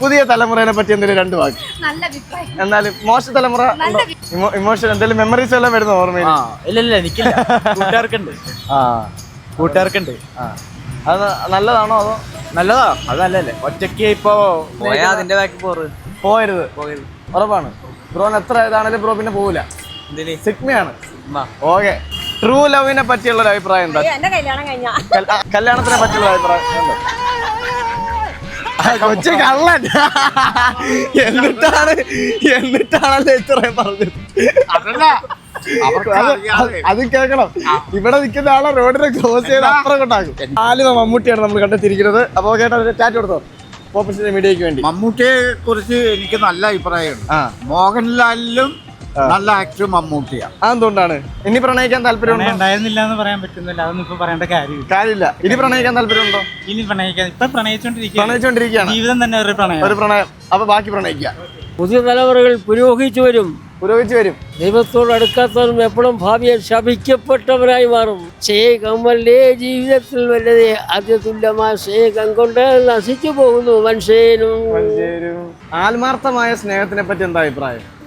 പുതിയ തലമുറയെ പറ്റി എന്തെങ്കിലും രണ്ട് വാക്ക്. എന്നാലും മോശ തലമുറ ഇമോഷൻ എന്തെങ്കിലും മെമ്മറീസ് എല്ലാം വരുന്ന ഓർമ്മയിൽ? ഇല്ല ഇല്ല എനിക്കില്ല. കൂട്ടുകാർക്കുണ്ട്. ആ. കൂട്ടുകാർക്കുണ്ട്. ആ. അത് നല്ലതാണോ അതോ? നല്ലതാ അത് നല്ലല്ലേ ഒറ്റയ്ക്ക് ഇപ്പോ പോയാ അതിന്റെ ബാക്കി പോറ് പോയരുത്. ഉറപ്പാണ്. ബ്രോൻ എത്ര ഇതാണെങ്കിലും ബ്രോ പിന്നെ പോവില്ല. സിഗ്മയാണ്. ഓക്കെ. ട്രൂ ലവിനെ പറ്റിയുള്ള ഒരു അഭിപ്രായം എന്താ കല്യാണത്തിനെ പറ്റിയുള്ള അഭിപ്രായം എന്താ? കൊച്ചു കള്ളൻ എന്നിട്ടാണ് എന്നിട്ടാണല്ലോ ഇത്രയും പറഞ്ഞത്? അത് അത് കേൾക്കണം. ഇവിടെ നിൽക്കുന്ന ആളെ റോഡിനെ ക്ലോസ് ചെയ്ത് അത്ര കൊണ്ടാകും ആലുവ മമ്മൂട്ടിയാണ് നമ്മൾ കണ്ടെത്തിയിരിക്കുന്നത്. അപ്പോൾ കേട്ടോ ചാറ്റ് കൊടുത്തോ? പോപ്പസിന്റെ മീഡിയക്ക് വേണ്ടി. മമ്മൂട്ടിയെ കുറിച്ച് എനിക്ക് നല്ല അഭിപ്രായമുണ്ട്. മോഹൻലാലിലും നല്ല ആക്ടർ മമ്മൂട്ടിയാണ്. അതെന്തുകൊണ്ടാണ്? ഇനി പ്രണയിക്കാൻ താല്പര്യമുണ്ടോ? ഉണ്ടായിരുന്നില്ല എന്ന് പറയാൻ പറ്റുന്നില്ല. അതൊന്നും ഇപ്പൊ പറയേണ്ട കാര്യമില്ല. കാര്യമില്ല. ഇനി പ്രണയിക്കാൻ താല്പര്യമുണ്ടോ? ഇനി പ്രണയിക്കാൻ ഇപ്പൊ പ്രണയിച്ചോണ്ടിരിക്കുക പ്രണയിച്ചോണ്ടിരിക്കുകയാണ്. ജീവിതം തന്നെ ഒരു പ്രണയം. ഒരു പ്രണയം. അപ്പൊ ബാക്കി പ്രണയിക്കുക പുതിയ തലമുറകൾ പുരോഗമിച്ചു വരും. പുരോഗിച്ചു വരും. ദൈവത്തോട് അടുക്കാത്തവരും എപ്പോഴും ഭാവിയെ ശപിക്കപ്പെട്ടവരായി മാറും. സ്നേഹമല്ലേ ജീവിതത്തിൽ വല്ലതേ? അതുല്യമായ ശേഖം കൊണ്ട് നശിച്ചു പോകുന്നു മനുഷ്യനും. ആത്മാർത്ഥമായ സ്നേഹത്തിനെ പറ്റി എന്താ അഭിപ്രായം?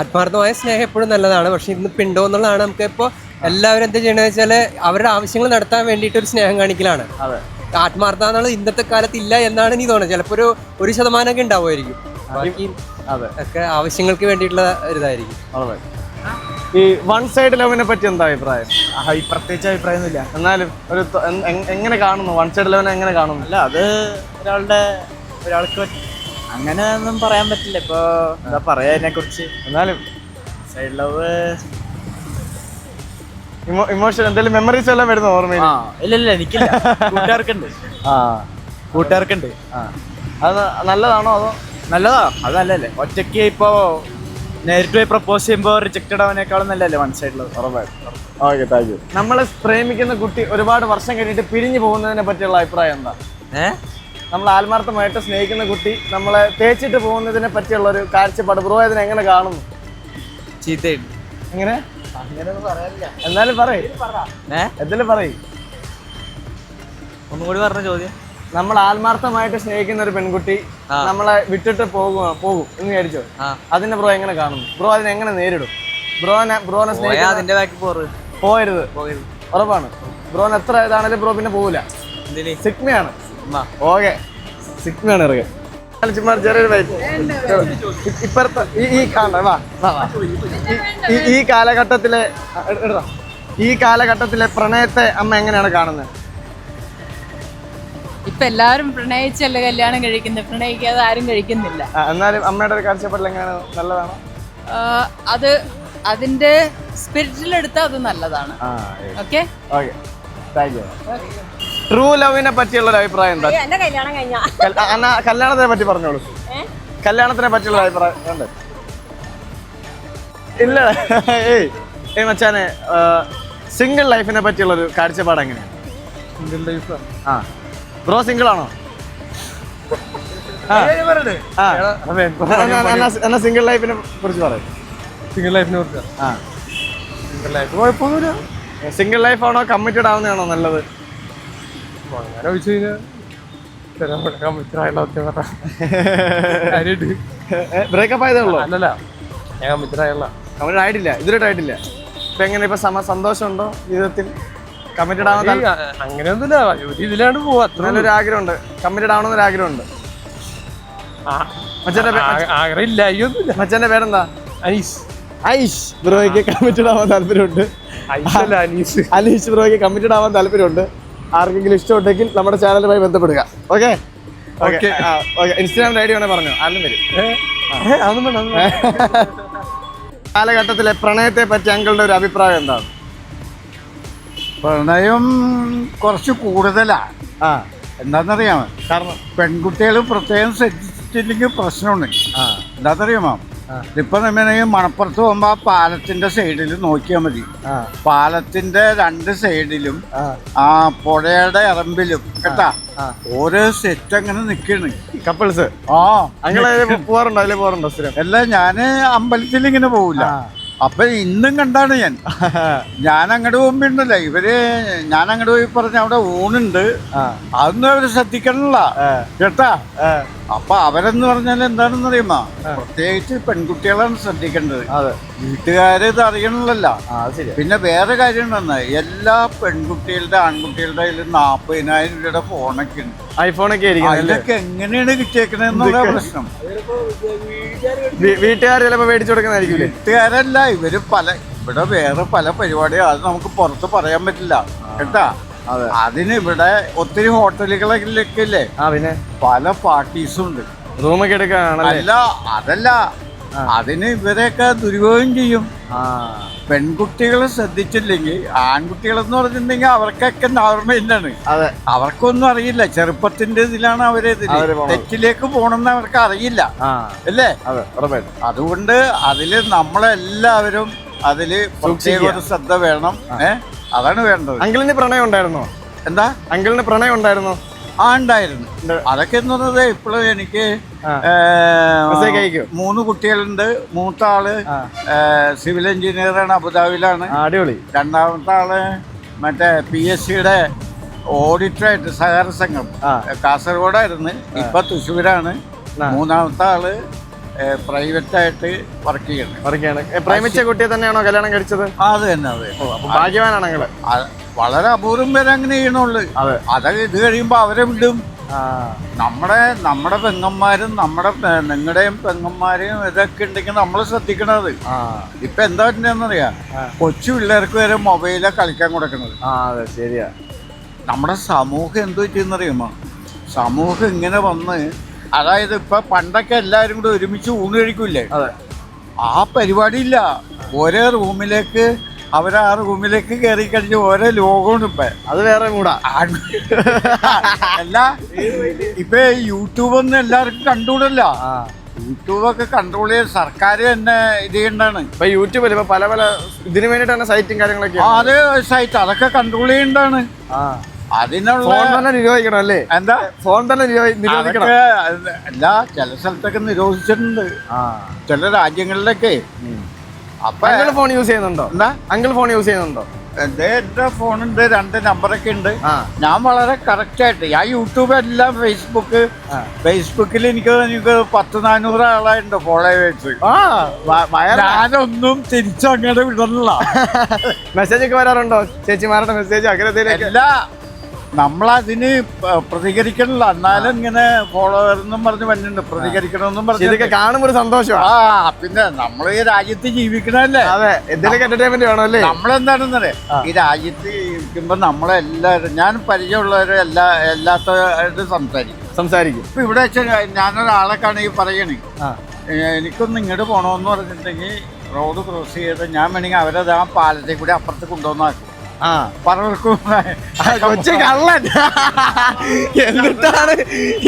ആത്മാർത്ഥമായ സ്നേഹം എപ്പോഴും നല്ലതാണ്. പക്ഷെ ഇന്ന് പിണ്ടോ എന്നുള്ളതാണ് നമുക്ക് ഇപ്പോൾ എല്ലാവരും എന്താ ചെയ്യണമെന്ന് വെച്ചാൽ അവരുടെ ആവശ്യങ്ങൾ നടത്താൻ വേണ്ടിയിട്ട് ഒരു സ്നേഹം കാണിക്കലാണ്. ആത്മാർത്ഥ എന്നുള്ളത് ഇന്നത്തെ കാലത്ത് ഇല്ല എന്നാണ് എനിക്ക് തോന്നുന്നത്. ചിലപ്പോൾ ഒരു ഒരു ശതമാനമൊക്കെ ഉണ്ടാവുമായിരിക്കും. ബാക്കി ഒക്കെ ആവശ്യങ്ങൾക്ക് വേണ്ടിയിട്ടുള്ള ഒരിതായിരിക്കും. ഈ വൺ സൈഡ് ലവിനെ പറ്റി എന്താ അഭിപ്രായം? പ്രത്യേകിച്ച് അഭിപ്രായമൊന്നുമില്ല. എന്നാലും ഒരു എങ്ങനെ കാണുന്നു? വൺ സൈഡ് ലവിനെ എങ്ങനെ കാണുന്നു? അല്ല അത് ഒരാളുടെ ഒരാൾക്ക് അങ്ങനെ ഒന്നും പറയാൻ പറ്റില്ല. ഇപ്പൊ എന്താ പറയാ അതിനെ കുറിച്ച് എന്നാലും സൈഡ് ലവ് ഇമോഷൻ എന്തെങ്കിലും മെമ്മറീസ് എല്ലാം വരുന്ന ഓർമ്മയിൽ? ആ ഇല്ല ഇല്ല എനിക്കില്ല. കൂട്ടുകാർക്കുണ്ട്. ആ. കൂട്ടുകാർക്കുണ്ട്. ആ. അത് നല്ലതാണോ അതോ? നല്ലതാ. അത് നല്ലല്ലേ ഒറ്റയ്ക്ക് ഇപ്പോ നേരിട്ട് പോയി പ്രപ്പോസ് ചെയ്യുമ്പോൾ റിജക്റ്റഡ് ആവാനേക്കാളും നല്ലല്ലേ ഓക്കെ താങ്ക് യു. നമ്മളെ പ്രേമിക്കുന്ന കുട്ടി ഒരുപാട് വർഷം കഴിഞ്ഞിട്ട് പിരിഞ്ഞു പോകുന്നതിനെ പറ്റിയുള്ള അഭിപ്രായം എന്താ? ഏഹ് നമ്മൾ ആത്മാർത്ഥമായിട്ട് സ്നേഹിക്കുന്ന കുട്ടി നമ്മളെ തേച്ചിട്ട് പോകുന്നതിനെ പറ്റിയുള്ള ഒരു കാഴ്ചപ്പാട് ബ്രോ അതിനെ എങ്ങനെ കാണുന്നു? ചീത്തയുണ്ട് എങ്ങനെ? എന്നാലും പറയ്. എന്തായാലും പറയ്. ഒന്നും കൂടി പറഞ്ഞ ചോദ്യം. നമ്മൾ ആത്മാർത്ഥമായിട്ട് സ്നേഹിക്കുന്ന ഒരു പെൺകുട്ടി നമ്മളെ വിട്ടിട്ട് പോകും പോകും എന്ന് വിചാരിച്ചോ? അതിന്റെ അതിനെ ബ്രോ എങ്ങനെ കാണുന്നു? ബ്രോ അതിനെ എങ്ങനെ നേരിടും? ബ്രോനെ ബ്രോനെ സ്നേഹിക്കാതിന്റെ അതിന്റെ ബാക്കി പോറ്. പോകരുത് പോകരുത് ഉറപ്പാണ്. ബ്രോൻ എത്ര ഇതാണെങ്കിലും ബ്രോ പിന്നെ പോകില്ല എന്തിന്? സിഗ്മയാണ്. ഓക്കെ. സിഗ്മയാണ് ഇറങ്ങി ചുമ്മാ ചെറിയൊരു വൈറ്റ് ഇപ്പുറത്തെ ഈ കാണ വാ ഈ- കാലഘട്ടത്തിലെ. ഈ കാലഘട്ടത്തിലെ പ്രണയത്തെ അമ്മ എങ്ങനെയാണ് കാണുന്നത്? ഇപ്പൊ എല്ലാരും പ്രണയിച്ചല്ല കല്യാണം കഴിക്കുന്നത്? പ്രണയിക്കാതെ ആരും കഴിക്കുന്നില്ല. എന്നാലും അമ്മയുടെ ഒരു കാഴ്ചപ്പാടിൽ എങ്ങനെയാണ്? നല്ലതാണ്? അത് അതിന്റെ സ്പിരിറ്റിലെടുത്താൽ അത് നല്ലതാണ്. Okay okay thank you true ലവിനെ പറ്റിയുള്ള ഒരു അഭിപ്രായം എന്താ? എന്റെ കല്യാണം കഴിഞ്ഞ? കല്യാണത്തിനെ പറ്റി പറഞ്ഞോളൂ. കല്യാണത്തിനെ പറ്റിയുള്ള അഭിപ്രായം ഉണ്ട്. ഇല്ല. ഏയ് ഏയ് മച്ചാനെ സിംഗിൾ ലൈഫിനെ പറ്റിയുള്ള ഒരു കാഴ്ചപ്പാട് എങ്ങനെയാണ്? സിംഗിൾ ലൈഫ് ആ? ബ്രോ സിംഗിൾ ആണോ. എന്നാ- സിംഗിൾ ലൈഫിനെ കുറിച്ച് പറയും. സിംഗിൾ ലൈഫിനെ കുറിച്ച്? ആ. സിംഗിൾ ലൈഫ് കുഴപ്പമൊന്നുമില്ല. സിംഗിൾ ലൈഫ് ആണോ കമ്മിറ്റഡ് ആവുന്നതാണോ നല്ലത്? അങ്ങനെ ചോദിച്ചു കഴിഞ്ഞാൽ ചില ബ്രേക്കപ്പ് ആയതേ ഉള്ളൂ അല്ലല്ല ഞാൻ കമ്മിറ്റഡ് ആയിട്ടില്ല ഇതുവരെയായിട്ട് ആയിട്ടില്ല. ഇപ്പൊ എങ്ങനെ ഇപ്പൊ സമ സന്തോഷമുണ്ടോ ജീവിതത്തിൽ? കമ്മിറ്റഡ് അങ്ങനെയൊന്നുമില്ല ഒരു ഇതിലാണ്ട് പോവാ അത്ര നല്ലൊരു ആഗ്രഹമുണ്ട്. കമ്മിറ്റഡ് ആവണമെന്നൊരു ആഗ്രഹമുണ്ട്. മച്ചന്റെ അയ്യൊന്നുമില്ല. പേരെന്താ? അനീസ് ഐഷ് ബ്രോയ്ക്ക് കമ്മിറ്റഡ് ആവാൻ താല്പര്യമുണ്ട്. അനീസ് അനീഷ്. ബ്രോയ്ക്ക് കമ്മിറ്റഡ് ആവാൻ താല്പര്യമുണ്ട്. ആർക്കെങ്കിലും ഇഷ്ടമുണ്ടെങ്കിൽ നമ്മുടെ ചാനലുമായി ബന്ധപ്പെടുക. ഓക്കെ ഓക്കെ ഓക്കെ ഐഡി വേണേ പറഞ്ഞു. ആരും വരും. കാലഘട്ടത്തിലെ പ്രണയത്തെ പറ്റി അങ്കളുടെ ഒരു അഭിപ്രായം എന്താണ്? പ്രണയം കുറച്ച് കൂടുതലാണ് ആ. എന്താണെന്നറിയാമോ? കാരണം? പെൺകുട്ടികൾ പ്രത്യേകം ശ്രദ്ധിച്ചില്ലെങ്കിൽ പ്രശ്നമുണ്ട്. ആ. എന്താണെന്നറിയാമോ? ഇപ്പൊ നമ്മൾ മണപ്പുറത്ത് പോകുമ്പോ ആ പാലത്തിന്റെ സൈഡിൽ നോക്കിയാൽ മതി. പാലത്തിന്റെ രണ്ട് സൈഡിലും ആ. പുഴയുടെ ഇറമ്പിലും കേട്ടാ? ഓരോ സെറ്റ് അങ്ങനെ നിക്കണ്. കപ്പിൾസ് ആ. അങ്ങനെ പോവാറുണ്ടോ? അതിലെ പോവാറുണ്ടോ സ്ഥിരം? അല്ല ഞാൻ അമ്പലത്തിൽ ഇങ്ങനെ പോവില്ല. അപ്പൊ ഇന്നും കണ്ടാണ് ഞാൻ. ഞാൻ അങ്ങോട്ട് പോകുമ്പോണ്ടല്ലോ ഇവർ ഞാൻ അങ്ങോട്ട് പോയി പറഞ്ഞ അവിടെ ഊണുണ്ട്. അതൊന്നും അവർ ശ്രദ്ധിക്കണല്ല. കേട്ടാ? അപ്പൊ അവരെന്ന് പറഞ്ഞാൽ എന്താണെന്ന് അറിയുമോ പ്രത്യേകിച്ച് പെൺകുട്ടികളാണ് ശ്രദ്ധിക്കേണ്ടത്. അതെ. വീട്ടുകാര് ഇത് അറിയണമല്ല പിന്നെ വേറെ കാര്യം ഉണ്ടെന്ന് എല്ലാ പെൺകുട്ടികളുടെ ആൺകുട്ടികളുടെ കയ്യിൽ നാപ്പതിനായിരം രൂപയുടെ ഫോണൊക്കെ ഉണ്ട്. ഐഫോണൊക്കെ അതിലൊക്കെ എങ്ങനെയാണ് കിട്ടിയേക്കണെന്നുള്ള പ്രശ്നം. വീട്ടുകാർ ചിലപ്പോ മേടിച്ചു കൊടുക്കുന്നതായിരിക്കും വീട്ടുകാരല്ല ഇവർ പല ഇവിടെ വേറെ പല പരിപാടിയും അത് നമുക്ക് പുറത്ത് പറയാൻ പറ്റില്ല. കേട്ടാ. അതിന് ഇവിടെ ഒത്തിരി ഹോട്ടലുകളിലൊക്കെ ഇല്ലേ ആ പിന്നെ? പല പാർട്ടീസും ഉണ്ട് റൂമൊക്കെ എടുക്കാണല്ലേ അല്ല അതല്ല. അതിന് ഇവരെയൊക്കെ ദുരുപയോഗം ചെയ്യും. പെൺകുട്ടികളെ ശ്രദ്ധിച്ചില്ലെങ്കിൽ ആൺകുട്ടികളെന്ന് പറഞ്ഞിട്ടുണ്ടെങ്കിൽ അവർക്കൊക്കെ നോർമലാണ് അതെ. അവർക്കൊന്നും അറിയില്ല. ചെറുപ്പത്തിന്റെ ഇതിലാണ് അവർ. തെറ്റിലേക്ക് പോണെന്ന് അവർക്ക് അറിയില്ല. അല്ലേ? അതെ അതുകൊണ്ട് അതിൽ നമ്മളെല്ലാവരും അതിൽ പ്രത്യേക ഒരു ശ്രദ്ധ വേണം. ഏ? അതാണ് വേണ്ടത്. അങ്കിളിന് പ്രണയം ഉണ്ടായിരുന്നോ? എന്താ? അങ്കിളിന് പ്രണയം ഉണ്ടായിരുന്നോ? ആ ഉണ്ടായിരുന്നു. അതൊക്കെ എന്ന് പറഞ്ഞത് ഇപ്പോഴും എനിക്ക് മൂന്ന് കുട്ടികളുണ്ട്. മൂത്ത ആൾ സിവിൽ എഞ്ചിനീയറാണ് അബുദാബിയിലാണ്. അടിപൊളി. രണ്ടാമത്തെ ആൾ മറ്റേ പി എസ് സിയുടെ ഓഡിറ്ററായിട്ട് സഹകരണ സംഘം. കാസർഗോഡായിരുന്നു. ഇപ്പൊ തൃശ്ശൂരാണ്. മൂന്നാമത്തെ ആൾ പ്രൈവറ്റ് ആയിട്ട് വർക്ക് ചെയ്യുന്നത് ഉറക്കെയാണ് പ്രേമിച്ച കുട്ടിയെ തന്നെയാണോ കല്യാണം കഴിച്ചത്? അത് തന്നെ അതെ ഭാഗ്യവാനാണെങ്കിൽ ഭാഗ്യവാനാണ് വളരെ അപൂർവം പേര് അങ്ങനെ ചെയ്യണുള്ളു. അതെ. അതൊക്കെ ഇത് കഴിയുമ്പോ അവരെ വിടും. നമ്മുടെ നമ്മുടെ പെങ്ങന്മാരും നമ്മുടെ നിങ്ങളുടെയും പെങ്ങന്മാരെയും ഇതൊക്കെ ഉണ്ടെങ്കിൽ നമ്മൾ ശ്രദ്ധിക്കണത്. ഇപ്പൊ എന്താ പറ്റുന്നറിയാ കൊച്ചു പിള്ളേർക്ക് വരെ മൊബൈലാ കളിക്കാൻ കൊടുക്കണത്. ആ അതെ ശരിയാ. നമ്മുടെ സമൂഹം എന്ത് പറ്റിയെന്നറിയുമോ? സമൂഹം ഇങ്ങനെ വന്ന് അതായത് ഇപ്പൊ പണ്ടൊക്കെ എല്ലാവരും കൂടെ ഒരുമിച്ച് ഊണ് കഴിക്കൂലേ ആ പരിപാടി ഇല്ല ഓരോ റൂമിലേക്ക് അവരാ റൂമിലേക്ക് കയറി കഴിഞ്ഞ് ഓരോ ലോകമാണ് ഇപ്പൊ. അത് വേറെ കൂടാ. അല്ല ഇപ്പൊ യൂട്യൂബ് ഒന്നും എല്ലാവർക്കും കണ്ടുകൂടല്ല. യൂട്യൂബൊക്കെ കൺട്രോൾ ചെയ്യാൻ സർക്കാർ തന്നെ ഇത് ചെയ്യണ്ടാണ്. ഇപ്പൊ യൂട്യൂബിൽ ഇപ്പൊ പല പല ഇതിനു വേണ്ടിട്ടാണ് സൈറ്റും കാര്യങ്ങളൊക്കെ അതെ അത് സൈറ്റ് അതൊക്കെ കൺട്രോൾ ചെയ്യണ്ടാണ്. ആ. അതിനുള്ള ഫോൺ തന്നെ നിരോധിക്കണം അല്ലേ? എന്താ? ഫോൺ തന്നെ നിരോ- നിരോധിക്കണം. അല്ല ചില സ്ഥലത്തൊക്കെ നിരോധിച്ചിട്ടുണ്ട്. ചില രാജ്യങ്ങളിലൊക്കെ. അപ്പൊ അങ്കിൾ ഫോൺ യൂസ് ചെയ്യുന്നുണ്ടോ? എന്താ? അങ്കിൾ ഫോൺ യൂസ് ചെയ്യുന്നുണ്ടോ? എന്റെ എന്റെ ഫോണുണ്ട് രണ്ട് നമ്പറൊക്കെ ഉണ്ട്. ഞാൻ വളരെ കറക്റ്റ് ആയിട്ട് ഞാൻ യൂട്യൂബ് എല്ലാം ഫേസ്ബുക്ക്. ഫേസ്ബുക്കിൽ എനിക്ക് എനിക്ക് പത്ത് നാനൂറ് ആളായിട്ടുണ്ട് ഫോളോവേഴ്സ് ഞാനൊന്നും തിരിച്ചങ്ങനെ വിടണില്ല. മെസ്സേജ് ഒക്കെ വരാറുണ്ടോ? ചേച്ചിമാരുടെ മെസ്സേജ് അങ്ങനെ എല്ലാ നമ്മളതിന് പ്രതികരിക്കണില്ല. എന്നാലും ഇങ്ങനെ ഫോളോവർ എന്നും പറഞ്ഞ് വന്നിട്ടുണ്ട്. പ്രതികരിക്കണമെന്നും ഇതൊക്കെ പറഞ്ഞു കാണുമ്പോ ഒരു സന്തോഷമാണ് ആ പിന്നെ നമ്മൾ ഈ രാജ്യത്ത് ജീവിക്കണല്ലേ അതെ എന്തെങ്കിലും എന്റർടൈൻമെന്റ് വേണം അല്ലേ നമ്മളെന്താണെന്നറിയാം? ഈ രാജ്യത്ത് ജീവിക്കുമ്പോ നമ്മളെല്ലാവരും ഞാൻ പരിചയമുള്ളവരും എല്ലാ എല്ലാത്തവരും സംസാരിക്കും. സംസാരിക്കും. ഇപ്പൊ ഇവിടെ വെച്ചാൽ ഞാനൊരാളെ കാണുകയും പറയണേ എനിക്കൊന്ന് ഇങ്ങോട്ട് പോകണമെന്ന് പറഞ്ഞിട്ടുണ്ടെങ്കിൽ റോഡ് ക്രോസ് ചെയ്ത് ഞാൻ വേണമെങ്കിൽ അവരത് ആ പാലത്തെ കൂടി അപ്പുറത്ത് കൊണ്ടുവന്നാക്കും. ആ. പലർക്കും ആ, കൊച്ചു കള്ളൻ. എന്നിട്ടാണ്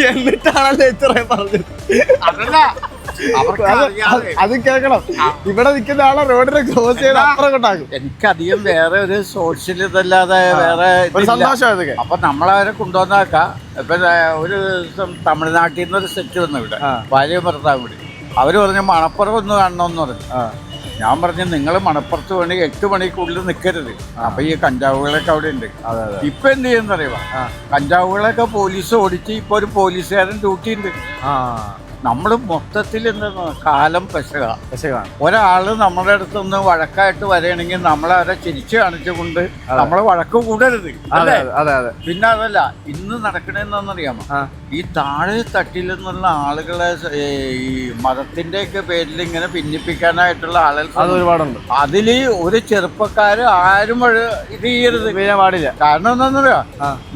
എന്നിട്ടാണല്ലേ ഇത്രയും പറഞ്ഞത്? അതല്ല അത് കേൾക്കണം. ഇവിടെ നിൽക്കുന്ന ആളെ റോഡിനെ ക്രോസ് ചെയ്ത് അപ്പുറം കൊണ്ടാക്കും. എനിക്കധികം വേറെ ഒരു സോഷ്യൽ ഇതല്ലാതെ വേറെ സന്തോഷം അപ്പൊ നമ്മളവരെ കൊണ്ടുവന്നാക്കാം. ഇപ്പൊ ഒരു ദിവസം തമിഴ്നാട്ടിൽ നിന്ന് ഒരു സെറ്റ് വന്നു ഇവിടെ. ഭാര്യ ഭർത്താവ് കൂടി അവർ പറഞ്ഞു മണപ്പുറം ഒന്ന് കാണണമെന്ന് പറഞ്ഞു. ആ. ഞാൻ പറഞ്ഞു നിങ്ങൾ മണപ്പുറത്ത് വേണ്ടി എട്ട് മണിക്കുള്ളിൽ നിൽക്കരുത് അപ്പൊ ഈ കഞ്ചാവുകളൊക്കെ അവിടെ ഉണ്ട്. ഇപ്പൊ എന്ത് ചെയ്യുന്നറിയാം കഞ്ചാവുകളൊക്കെ പോലീസ് ഓടിച്ച് ഇപ്പൊ ഒരു പോലീസുകാരൻ ഡ്യൂട്ടി ഉണ്ട്. നമ്മൾ മൊത്തത്തിൽ എന്താ കാലം പെശക. പെശകാണ്. ഒരാൾ നമ്മുടെ അടുത്തൊന്ന് വഴക്കായിട്ട് വരികയാണെങ്കിൽ നമ്മളെ അവരെ ചിരിച്ചു കാണിച്ചുകൊണ്ട് നമ്മളെ വഴക്ക് കൂടരുത്. അതെ അതെ, അതെ പിന്നെ അതല്ല ഇന്ന് നടക്കണെന്നറിയാമോ ഈ താഴെ തട്ടിൽ നിന്നുള്ള ആളുകളെ ഈ മതത്തിന്റെ ഒക്കെ പേരിൽ ഇങ്ങനെ ഭിന്നിപ്പിക്കാനായിട്ടുള്ള ആളുകൾ അത് ഒരുപാടുണ്ട്. അതിൽ ഒരു ചെറുപ്പക്കാര് ആരും ഇത് ചെയ്യരുത്. പാടില്ല. കാരണം എന്താണെന്നറിയോ?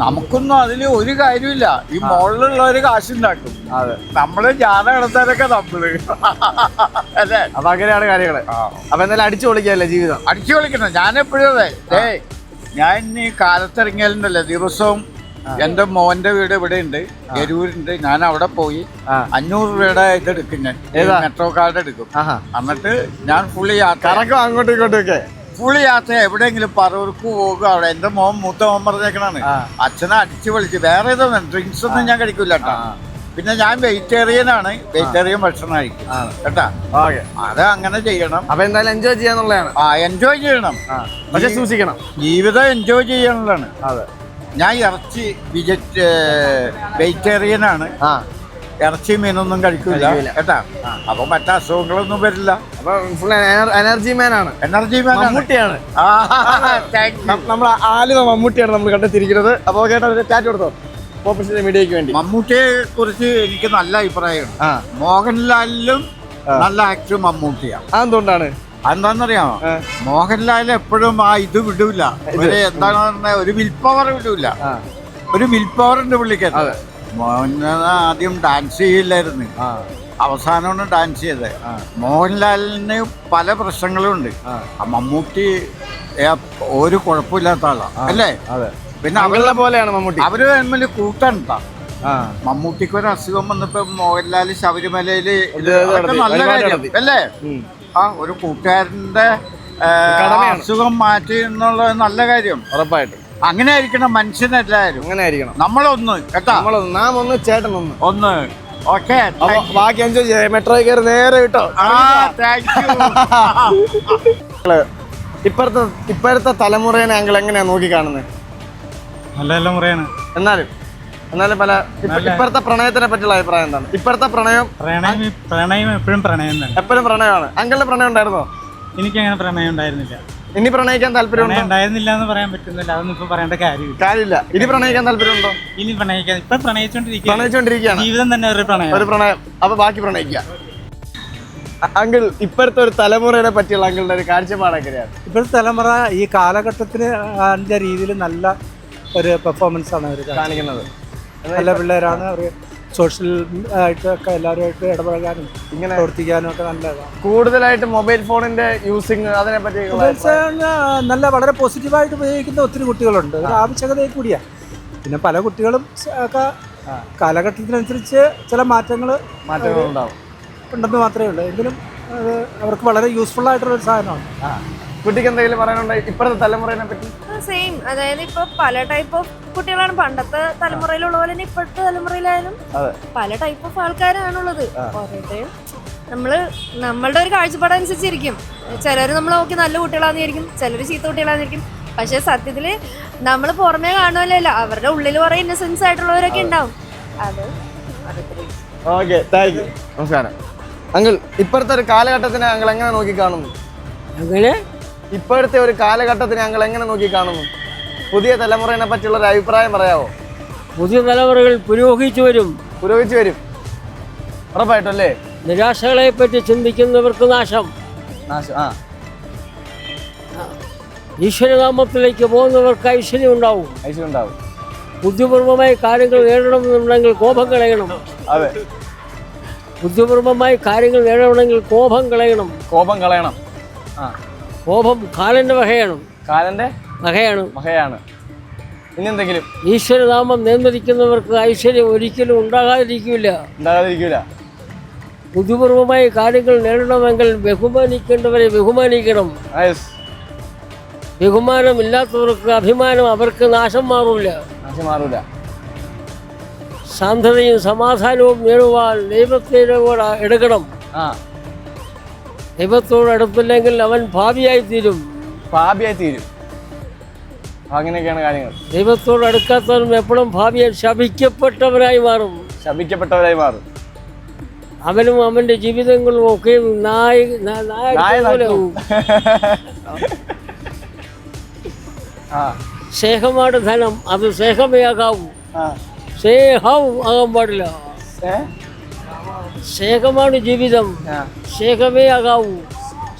നമുക്കൊന്നും അതിൽ ഒരു കാര്യമില്ല. ഈ മുകളിലുള്ളവര് കാശുണ്ടാക്കും. അതെ. നമ്മൾ നടത്താനൊക്കെ നമ്മൾ അല്ലേ? അപ്പൊ അങ്ങനെയാണ് കാര്യങ്ങൾ. അപ്പൊ എന്തായാലും അടിച്ചു പൊളിക്കല്ലേ ജീവിതം? അടിച്ചു കൊളിക്കണം ഞാൻ എപ്പോഴും അതെ ഏ ഞാൻ ഈ കാലത്തിറങ്ങിയാലുണ്ടല്ലോ ദിവസവും എന്റെ മോന്റെ വീട് ഇവിടെ ഉണ്ട് എരൂരുണ്ട്. ഞാൻ അവിടെ പോയി. അഞ്ഞൂറ് രൂപയുടെ ഇത് എടുക്കും ഞാൻ? മെട്രോ കാർഡ് എടുക്കും. എന്നിട്ട് ഞാൻ ഫുള്ളി യാത്ര അങ്ങോട്ടും ഇങ്ങോട്ടും ഒക്കെ? ഫുള്ളി യാത്ര എവിടെയെങ്കിലും പറവർക്ക് പോകുക അവിടെ എന്റെ മോൻ മൂത്ത മോൻ പറഞ്ഞേക്കണാണ്. അച്ഛനെ അടിച്ചു വിളിച്ച് വേറെ ഏതോ ഡ്രിങ്ക്സ് ഒന്നും ഞാൻ കഴിക്കൂല കേട്ടോ. പിന്നെ ഞാൻ വെജിറ്റേറിയൻ ആണ്. വെജിറ്റേറിയൻ ഭക്ഷണം കഴിക്കും. കേട്ടാ? അത് അങ്ങനെ ചെയ്യണം. അപ്പൊ എന്തായാലും എൻജോയ് ചെയ്യാന്നുള്ളതാണ്. ആ എൻജോയ് ചെയ്യണം. പക്ഷെ സൂക്ഷിക്കണം. ജീവിതം എൻജോയ് ചെയ്യാനുള്ളതാണ്. അതെ. ഞാൻ ഇറച്ചി വിജറ്റ് വെജിറ്റേറിയൻ ആണ്. ആ. ഇറച്ചി മീനൊന്നും കഴിക്കില്ല കഴിക്കൂല. കേട്ടാ? അപ്പൊ മറ്റേ അസുഖങ്ങളൊന്നും വരില്ല. അപ്പൊ ഫുൾ എനർജി മാൻ ആണ്. എനർജി മമ്മൂട്ടിയാണ്. നമ്മൾ ആലുവ മമ്മൂട്ടിയാണ് നമ്മൾ കണ്ടെത്തിയിരിക്കുന്നത്. അപ്പൊ കേട്ടോ ചാറ്റ് ടാറ്റ് കൊടുത്തോ? പോപ്പുലർ മീഡിയക്ക് വേണ്ടി. മമ്മൂട്ടിയെ കുറിച്ച് എനിക്ക് നല്ല അഭിപ്രായമാണ് ആ. മോഹൻലാലിലും നല്ല ആക്ടർ മമ്മൂട്ടിയാണ് അതെന്തുകൊണ്ടാണ് എന്താണെന്നറിയാമോ. മോഹൻലാൽ എപ്പോഴും ആ ഇത് വിടൂല. ഒരു എന്താണെന്ന് പറഞ്ഞത് ഒരു വിൽ പവർ വിടൂല ഒരു വിൽ പവർ ഉണ്ട് പുള്ളിക്ക്. മോഹൻലാൽ ആദ്യം ഡാൻസ് ചെയ്യില്ലായിരുന്നു. അവസാനമാണ് ഡാൻസ് ചെയ്തത്. മോഹൻലാലിന് പല പ്രശ്നങ്ങളും ഉണ്ട്. മമ്മൂട്ടി ഒരു കുഴപ്പമില്ലാത്ത ആളാണ് അല്ലേ? അതെ. പിന്നെ അവരുടെ പോലെയാണ് മമ്മൂട്ടി. അവർ തമ്മിൽ കൂട്ടണ്ട മമ്മൂട്ടിക്ക് ഒരു അസുഖം വന്നപ്പോ മോഹൻലാൽ ശബരിമലയിൽ നല്ല കാര്യം. അല്ലേ? ആ ഒരു കൂട്ടുകാരന്റെ അസുഖം മാറ്റി എന്നുള്ളത് നല്ല കാര്യം. ഉറപ്പായിട്ടും. അങ്ങനെ ആയിരിക്കണം മനുഷ്യനെല്ലാരും അങ്ങനെ ആയിരിക്കണം നമ്മളൊന്ന് കേട്ടാ? നമ്മളൊന്ന് നാം ഒന്ന് ചേട്ടൻ ഒന്ന്. ഒന്ന്. ഓക്കെ ബാക്കി എൻജോയ് ചെയ്യാം മെട്രോയിൽ കയറി നേരെ കിട്ടോ ഇപ്പോഴത്തെ ഇപ്പോഴത്തെ തലമുറേനെ ഞങ്ങൾ എങ്ങനെയാ നോക്കി കാണുന്നത് നല്ല നല്ല മുറയാണ് എന്നാലും എന്നാലും പല ഇപ്പ- ഇപ്പോഴത്തെ പ്രണയത്തിനെ പറ്റിയുള്ള അഭിപ്രായം എന്താണ്? ഇപ്പോഴത്തെ പ്രണയം പ്രണയം പ്രണയം എപ്പോഴും പ്രണയം തന്നെ. എപ്പോഴും പ്രണയമാണ്. അങ്കിളിന് പ്രണയം ഉണ്ടായിരുന്നോ? എനിക്കങ്ങനെ പ്രണയം ഉണ്ടായിരുന്നില്ല. ഇനി പ്രണയിക്കാൻ താല്പര്യം ഉണ്ടായിരുന്നില്ല എന്ന് പറയാൻ പറ്റുന്നില്ല. അതൊന്നും ഇപ്പൊ പറയേണ്ട കാര്യമില്ല. കാര്യമില്ല. ഇനി പ്രണയിക്കാൻ താല്പര്യമുണ്ടോ? ഇനി പ്രണയിക്കാൻ ഇപ്പൊ പ്രണയിച്ചോണ്ടിരിക്കുക പ്രണയിച്ചുകൊണ്ടിരിക്കുകയാണ് ജീവിതം തന്നെ ഒരു പ്രണയം ഒരു പ്രണയം. അപ്പൊ ബാക്കി പ്രണയിക്കുക. അങ്കിൾ ഇപ്പോഴത്തെ ഒരു തലമുറയെ പറ്റിയുള്ള അങ്കിളുടെ ഒരു കാഴ്ചപ്പാട് എങ്ങനെയാണ്? ഇപ്പോഴത്തെ തലമുറ ഈ കാലഘട്ടത്തിന് അതിന്റെ രീതിയിൽ നല്ല ഒരു പെർഫോമൻസ് ആണ് അവർ കാണിക്കുന്നത്. നല്ല പിള്ളേരാണ് അവർ സോഷ്യൽ ആയിട്ടൊക്കെ എല്ലാവരുമായിട്ട് ഇടപഴകാനും ഇങ്ങനെ പ്രവർത്തിക്കാനും ഒക്കെ നല്ലതാണ്. കൂടുതലായിട്ട് മൊബൈൽ ഫോണിന്റെ യൂസിങ് അതിനെ പറ്റി നല്ല വളരെ പോസിറ്റീവായിട്ട് ഉപയോഗിക്കുന്ന ഒത്തിരി കുട്ടികളുണ്ട്. ഒരു ആവശ്യകതയിൽ കൂടിയാണ് പിന്നെ പല കുട്ടികളും ഒക്കെ കാലഘട്ടത്തിനനുസരിച്ച് ചില മാറ്റങ്ങൾ മാറ്റങ്ങൾ ഉണ്ടാവും ഉണ്ടെന്ന് മാത്രമേ ഉള്ളൂ. എങ്കിലും അത് അവർക്ക് വളരെ യൂസ്ഫുൾ ആയിട്ടുള്ള ഒരു സാധനമാണ് കുട്ടിക്ക് എന്തെങ്കിലും പറയാനുണ്ടോ? ഇപ്പോഴത്തെ തലമുറയെ പറ്റി? സെയിം അതായത് ഇപ്പൊ പല ടൈപ്പ് ഓഫ് കുട്ടികളാണ്. പണ്ടത്തെ തലമുറയിലുള്ള പോലെ തന്നെ ഇപ്പോഴത്തെ തലമുറയിലായാലും പല ടൈപ്പ് ഓഫ് ആൾക്കാരാണുള്ളത്. ഓരോരുത്തരും നമ്മൾ നമ്മളുടെ ഒരു കാഴ്ചപ്പാട് അനുസരിച്ചിരിക്കും. ചിലർ നമ്മൾ നോക്കി നല്ല കുട്ടികളാന്നിരിക്കും ചിലർ ചീത്ത കുട്ടികളാന്നിരിക്കും പക്ഷെ സത്യത്തിൽ നമ്മൾ പുറമേ കാണുമല്ലോ അവരുടെ ഉള്ളിൽ കുറെ ഇന്നസെൻസ് ആയിട്ടുള്ളവരൊക്കെ ഉണ്ടാവും. അത് ഓക്കെ താങ്ക് യു നമസ്കാരം. അങ്കിൾ ഇപ്പോഴത്തെ ഒരു കാലഘട്ടത്തിനെ അങ്കിൾ എങ്ങനെ നോക്കി കാണുന്നു? അങ്ങനെ ഇപ്പോഴത്തെ ഒരു കാലഘട്ടത്തിന് ഞങ്ങൾ എങ്ങനെ നോക്കി കാണുന്നു? പുതിയ തലമുറയെ പറ്റിയുള്ള ഒരു അഭിപ്രായം പറയാവോ? പുതിയ തലമുറകൾ പുരോഗമിച്ചു വരും. പുരോഗമിച്ചു വരും. ഉറപ്പായിട്ടും അല്ലേ? നിരാശകളെ പറ്റി ചിന്തിക്കുന്നവർക്ക് നാശം. നാശം ആ. ഈശ്വരനാമത്തിലേക്ക് പോകുന്നവർക്ക് ഐശ്വര്യം ഉണ്ടാവും. ഐശ്വര്യം ഉണ്ടാവും. ബുദ്ധിപൂർവമായി കാര്യങ്ങൾ നേടണമെന്നുണ്ടെങ്കിൽ കോപം കളയണം. അതെ. ബുദ്ധിപൂർവമായി കാര്യങ്ങൾ നേടണമെങ്കിൽ കോപം കളയണം. കോപം കളയണം. ആ. കോപം കാലന്റെ വകയാണ്. കാലന്റെ വകയാണ്. വകയാണ്. ഇനി എന്തെങ്കിലും? ഈശ്വരനാമം നിയന്ത്രിക്കുന്നവർക്ക് ഐശ്വര്യം ഒരിക്കലും ഉണ്ടാകാതിരിക്കില്ല ഉണ്ടാകാതിരിക്കൂല. ബുദ്ധിപൂർവമായി കാര്യങ്ങൾ നേടണമെങ്കിൽ ബഹുമാനിക്കേണ്ടവരെ ബഹുമാനിക്കണം. ബഹുമാനം ഇല്ലാത്തവർക്ക് അഭിമാനം അവർക്ക് നാശം മാറൂല. നാശം മാറൂല. ശാന്തതയും സമാധാനവും നേടുവാൻ ദൈവത്തിനോട് എടുക്കണം. ആ. ദൈവത്തോട് അടുത്തില്ലെങ്കിൽ അവൻ ഭാവിയായി തീരും ഭാവിയായി തീരും അങ്ങനെയൊക്കെയാണ് കാര്യങ്ങൾ. ദൈവത്തോട് അടുക്കാത്തവനും എപ്പോഴും ഭാവിയെ ശപിക്കപ്പെട്ടവരായി മാറും. ശപിക്കപ്പെട്ടവരായി മാറും. അവനും അവന്റെ ജീവിതങ്ങളും ഒക്കെ നായ ധനം അത് സ്നേഹമേ ആകാവൂ. ആ. സ്നേഹം ആകാൻ പാടില്ല. സ്നേഹമാണ് ജീവിതം. ശേഖമേ സ്നേഹമേ ആകാവൂ.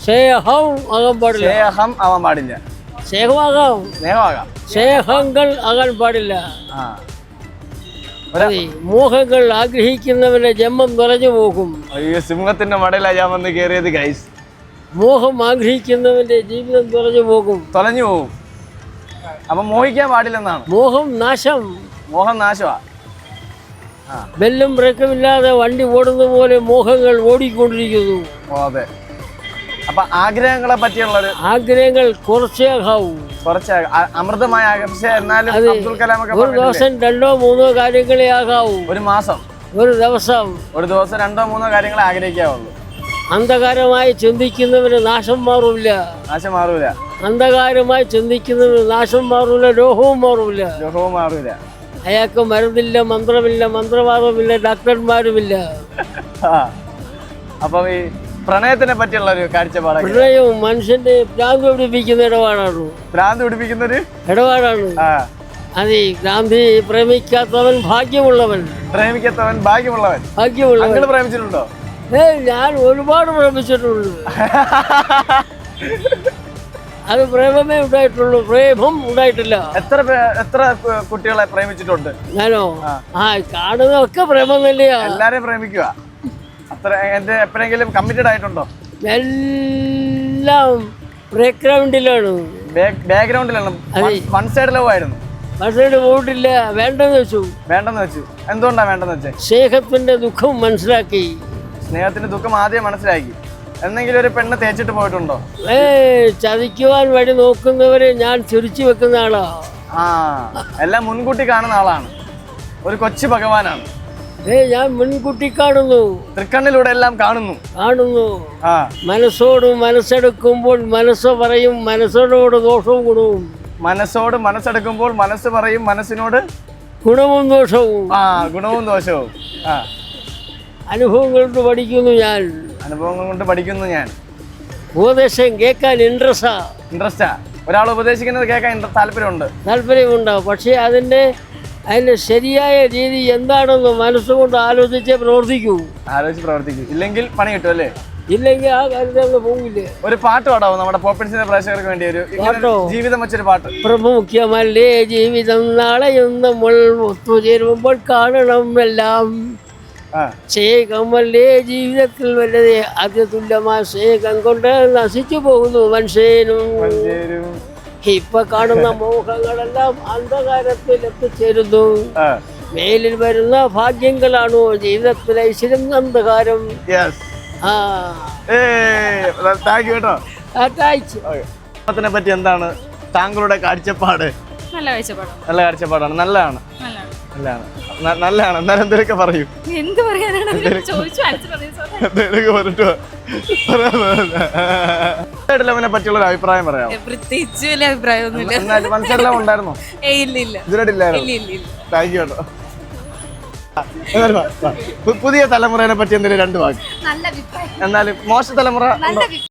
സ്നേഹം ആകാൻ പാടില്ല. സ്നേഹം ആവാൻ പാടില്ല. സ്നേഹമാകാം. സ്നേഹമാകാം. സ്നേഹങ്ങൾ ആകാൻ പാടില്ല. മോഹങ്ങൾ ആഗ്രഹിക്കുന്നവന്റെ ജന്മം നിറഞ്ഞു പോകും. അയ്യോ സിംഹത്തിന്റെ മടയിലാ ഞാൻ വന്ന് കയറിയത് ഗൈസ് മോഹം ആഗ്രഹിക്കുന്നവന്റെ ജീവിതം തുറഞ്ഞു പോകും. തുലഞ്ഞു പോകും അപ്പൊ മോഹിക്കാൻ പാടില്ലെന്നാണ്. മോഹം നാശം. മോഹം നാശമാ. ബെല്ലും ബ്രേക്കുമില്ലാതെ വണ്ടി ഓടുന്ന പോലെ മോഹങ്ങൾ ഓടിക്കൊണ്ടിരിക്കുന്നു. അതെ. അപ്പൊ ആഗ്രഹങ്ങളെ പറ്റിയുള്ള ആഗ്രഹങ്ങൾ കുറച്ചേ ആകാവൂ. കുറച്ച് അമൃതമായ എന്നാലും അബ്ദുൽ കലാം ഒക്കെ ഒരു ദിവസം രണ്ടോ മൂന്നോ കാര്യങ്ങളെ ആകാവൂ. ഒരു മാസം. ഒരു ദിവസം. ഒരു ദിവസം രണ്ടോ മൂന്നോ കാര്യങ്ങൾ ആഗ്രഹിക്കാവുള്ളൂ. അന്ധകാരമായി ചിന്തിക്കുന്നവന് നാശം മാറൂല. നാശം മാറൂല. അന്ധകാരമായി ചിന്തിക്കുന്നവന് നാശം മാറൂല രോഗവും മാറൂല. രോഗവും മാറൂല. അയാൾക്ക് മരുന്നില്ല മന്ത്രമില്ല മന്ത്രവാദമില്ല ഡോക്ടർമാരുമില്ല. അപ്പം ഈ പ്രണയത്തിനെ പറ്റിയുള്ള ഒരു കാഴ്ചപ്പാട് പ്രണയവും മനുഷ്യന്റെ ഭ്രാന്തി പിടിപ്പിക്കുന്ന ഇടപാടാണ്. ഭ്രാന്തി പിടിപ്പിക്കുന്ന ഒരു ഇടപാടാണ് അതെ ഗാന്ധി പ്രേമിക്കാത്തവൻ ഭാഗ്യമുള്ളവൻ. പ്രേമിക്കാത്തവൻ ഭാഗ്യമുള്ളവൻ. ഭാഗ്യമുള്ളവൻ. നിങ്ങൾ പ്രേമിച്ചിട്ടുണ്ടോ? ഏ ഞാൻ ഒരുപാട് പ്രേമിച്ചിട്ടുണ്ട്. അത് പ്രേമമേ ഉണ്ടായിട്ടുള്ളൂ. പ്രേമം ഉണ്ടായിട്ടില്ല. എത്ര പേ- എത്ര കു- കുട്ടികളെ പ്രേമിച്ചിട്ടുണ്ട്? ഞാനോ? ആ. കാണുന്നതൊക്കെ പ്രേമം തന്നെയാ എല്ലാരെയും പ്രേമിക്കുക അത്ര എന്റെ എപ്പോഴെങ്കിലും കമ്മിറ്റഡ് ആയിട്ടുണ്ടോ? എല്ലാം ബാക്ക്ഗ്രൗണ്ടിലാണ് ബാക്ക്ഗ്രൗണ്ടിലാണ് വൺ സൈഡ് ലവ് ആയിരുന്നു. പോയിട്ടില്ല. വേണ്ടെന്ന് വെച്ചു. വേണ്ടെന്ന് വെച്ചു. എന്തുകൊണ്ടാ വേണ്ടെന്ന് വെച്ചേ? സ്നേഹത്തിന്റെ ദുഃഖം മനസ്സിലാക്കി. സ്നേഹത്തിന്റെ ദുഃഖം ആദ്യം മനസ്സിലാക്കി. എന്തെങ്കിലും ഒരു പെണ്ണ് തേച്ചിട്ട് പോയിട്ടുണ്ടോ? ഏ ചതിക്കുവാൻ വഴി നോക്കുന്നവരെ ഞാൻ ചുരിച്ചു വെക്കുന്ന ആളാ. ആ എല്ലാം മുൻകൂട്ടി കാണുന്ന ആളാണ്. ഒരു കൊച്ചു ഭഗവാനാണ്. ഏ ഞാൻ മുൻകൂട്ടി കാണുന്നു. തൃക്കണ്ണിലൂടെ എല്ലാം കാണുന്നു. കാണുന്നു. മനസ്സോട് മനസ്സെടുക്കുമ്പോൾ മനസ്സ് പറയും മനസ്സോട് ദോഷവും ഗുണവും. മനസ്സോട് മനസ്സെടുക്കുമ്പോൾ മനസ്സ് പറയും മനസ്സിനോട് ഗുണവും ദോഷവും. ആ ഗുണവും ദോഷവും. ആ. അനുഭവം കൊണ്ട് പഠിക്കുന്നു ഞാൻ. അനുഭവങ്ങൾ കൊണ്ട് പഠിക്കുന്നു ഞാൻ. ഉപദേശം കേൾക്കാൻ ഇൻട്രസ്റ്റാ ഇൻട്രസ്റ്റാ ഒരാൾ ഉപദേശിക്കുന്നത് കേൾക്കാൻ താല്പര്യമുണ്ട്. താല്പര്യമുണ്ട് പക്ഷേ അതിന്റെ അതിന്റെ ശരിയായ രീതി എന്താണെന്ന് മനസ്സുകൊണ്ട് ആലോചിച്ച് പ്രവർത്തിക്കൂ. ആലോചിച്ച് പ്രവർത്തിക്കും. ഇല്ലെങ്കിൽ പണി കിട്ടും അല്ലേ? ഇല്ലെങ്കിൽ ആ കാര്യത്തിൽ പോകില്ലേ. ഒരു പാട്ട് പാടാവും? നമ്മുടെ പോപ്പിൻസിന്റെ പ്രേക്ഷകർക്ക് വേണ്ടി ഒരു? ജീവിതം വെച്ചൊരു പാട്ട്. പ്രമുഖ്യമല്ലേ ജീവിതം? നാളെ നമ്മൾ ഒത്തുചേരുമ്പോൾ കാണണം എല്ലാം. ആ. സ്നേഹമല്ലേ ജീവിതത്തിൽ വല്ലതേ അതുല്യമായ സ്നേഹം കൊണ്ട് നശിച്ചു പോകുന്നു മനുഷ്യനും. ഇപ്പൊ കാണുന്ന മോഹങ്ങളെല്ലാം അന്ധകാരത്തിൽ എത്തിച്ചേരുന്നു. മേലിൽ വരുന്ന ഭാഗ്യങ്ങളാണോ ജീവിതത്തിലെ ഐശ്വര്യം അന്ധകാരം? യെസ് ആ. ഏ താങ്ക് യു കേട്ടോ. അറ്റാച്ച് പറ്റി എന്താണ് താങ്കളുടെ കാഴ്ചപ്പാട്? നല്ല കാഴ്ചപ്പാടാണ്. നല്ല കാഴ്ചപ്പാടാണ് നല്ലതാണ്. നല്ലതാണ്. എന്നാലും എന്തെങ്കിലുമൊക്കെ പറയൂ. എന്ത് പറയാനാണ്? ചോദിച്ചു ആൻസർ പറഞ്ഞു എന്തൊക്കെ പറഞ്ഞിട്ടോ ലെവനെ പറ്റിയുള്ള ഒരു അഭിപ്രായം പറയാം പ്രത്യേകിച്ച് വലിയ അഭിപ്രായമൊന്നുമില്ല. മനസ്സിലെല്ലാം ഉണ്ടായിരുന്നോ? ഏയ് ഇല്ല ഇല്ല. ഇതിലായിട്ടില്ലായിരുന്നു ഇല്ല ഇല്ല ഇല്ല. താങ്ക് യു കേട്ടോ. എന്നാലും വാ, വാ. പു- പുതിയ തലമുറയെ പറ്റി എന്തെങ്കിലും രണ്ട് വാക്ക്. നല്ല അഭിപ്രായം. എന്നാലും മോശ തലമുറ ഉണ്ടോ?